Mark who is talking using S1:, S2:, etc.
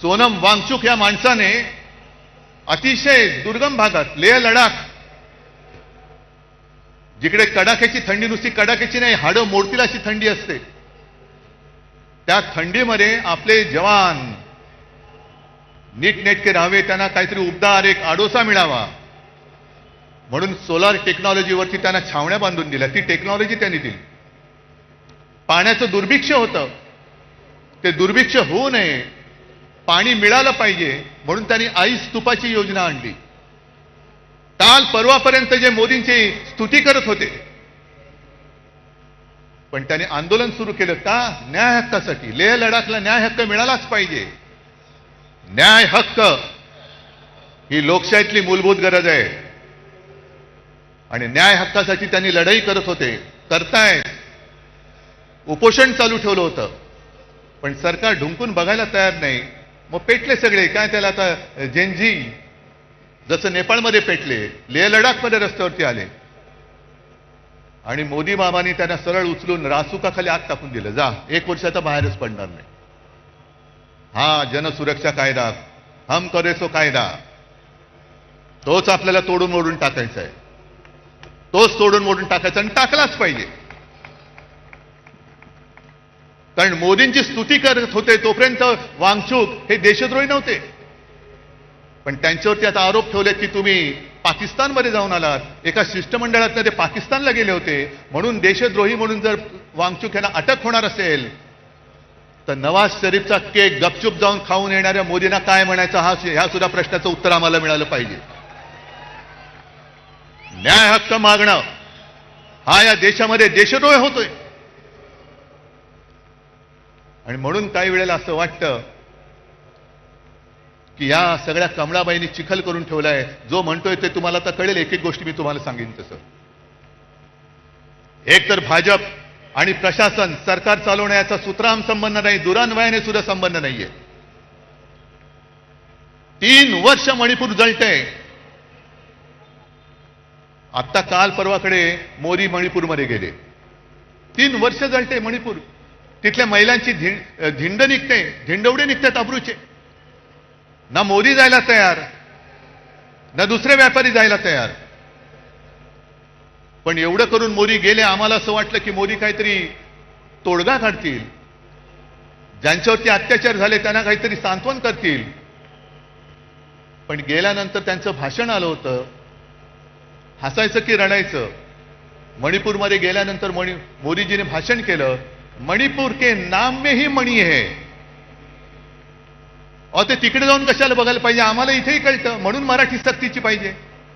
S1: सोनम वांगचुक या माणसाने अतिशय दुर्गम भागात लेह लडाख जिकडे कडाक्याची थंडी नुसती कडाक्याची नाही हाडं मोडतील अशी थंडी असते. त्या थंडीमध्ये आपले जवान नीटनेटके राहावे त्यांना काहीतरी उबदार एक आडोसा मिळावा. म्हणून सोलार टेक्नॉलॉजीवरती त्यांना छावण्या बांधून दिल्या. ती टेक्नॉलॉजी त्यांनी दिली. पाण्याचं दुर्भिक्ष होतं. ते दुर्भिक्ष होऊ नये. पाणी मिळालं पाहिजे म्हणून त्यांनी आई स्तूपाची योजना आणली. काल परवापर्यंत जे मोदींची स्तुती करत होते. पण त्याने आंदोलन सुरू केलं का? न्याय हक्कासाठी. लेह लडाखला न्याय हक्क मिळालाच पाहिजे. न्याय हक्क ही लोकशाहीतली मूलभूत गरज आहे. आणि न्याय हक्कासाठी त्यांनी लढाई करत होते. करताय. उपोषण चालू ठेवलं होतं. पण सरकार ढुंकून बघायला तयार नाही. मग पेटले सगळे. काय त्याला आता जेनझी जसं नेपाळमध्ये पेटले लेह लडाखमध्ये रस्त्यावरती आले. आणि मोदी मामानी त्यांना सरळ उचलून रासुकाखाली आत टाकून दिलं. जा एक वर्षाचा बाहेरच पडणार नाही. हा जनसुरक्षा कायदा. हम करेसो कायदा. तोच आपल्याला तोडून मोडून टाकायचा आहे. तोच तोडून मोडून टाकायचा आणि टाकलाच पाहिजे. कारण मोदींची स्तुती करत होते तोपर्यंत वांगचूक हे देशद्रोही नव्हते. पण त्यांच्यावरती आता आरोप ठेवले की तुम्ही पाकिस्तानमध्ये जाऊन आलात. एका शिष्टमंडळातनं ते पाकिस्तानला गेले होते. म्हणून देशद्रोही म्हणून जर वांगचूक यांना अटक होणार असेल तर नवाज शरीफचा केक गपचूप जाऊन खाऊन येणाऱ्या मोदींना काय म्हणायचं हा ह्या सुद्धा प्रश्नाचं उत्तर आम्हाला मिळालं पाहिजे. न्याय हक्क मागणं हा या देशामध्ये देशद्रोह होतोय. आणि म्हणून काही वेळेला असं वाटतं की या सगळ्या कमळाबाईंनी चिखल करून ठेवलाय. जो म्हणतोय ते तुम्हाला तर कळेल एक एक गोष्टी मी तुम्हाला सांगेन तसं. एक तर भाजप आणि प्रशासन सरकार चालवण्याचा सुत्राम संबंध नाही दुरान्वयाने सुद्धा संबंध नाहीये. तीन वर्ष मणिपूर जळतंय. आत्ता काल परवाकडे मोदी मणिपूरमध्ये गेले. तीन वर्ष जळते मणिपूर. तिथल्या महिलांची धिंड निघते धिंडवडे निघतात अब्रूचे. ना मोदी जायला तयार ना दुसरे व्यापारी जायला तयार. पण एवढं करून मोदी गेले आम्हाला असं वाटलं की मोदी काहीतरी तोडगा काढतील. ज्यांच्यावरती अत्याचार झाले त्यांना काहीतरी सांत्वन करतील. पण गेल्यानंतर त्यांचं भाषण आलं होतं. हसायचं की रडायचं. मणिपूरमध्ये गेल्यानंतर मणि मोदीजीने भाषण केलं. मणिपूर के नाम में ही मणी है। और ते तिकडे जाऊन कशाला बघायला पाहिजे? आम्हाला इथेही कळतं. म्हणून मराठी सक्तीची पाहिजे.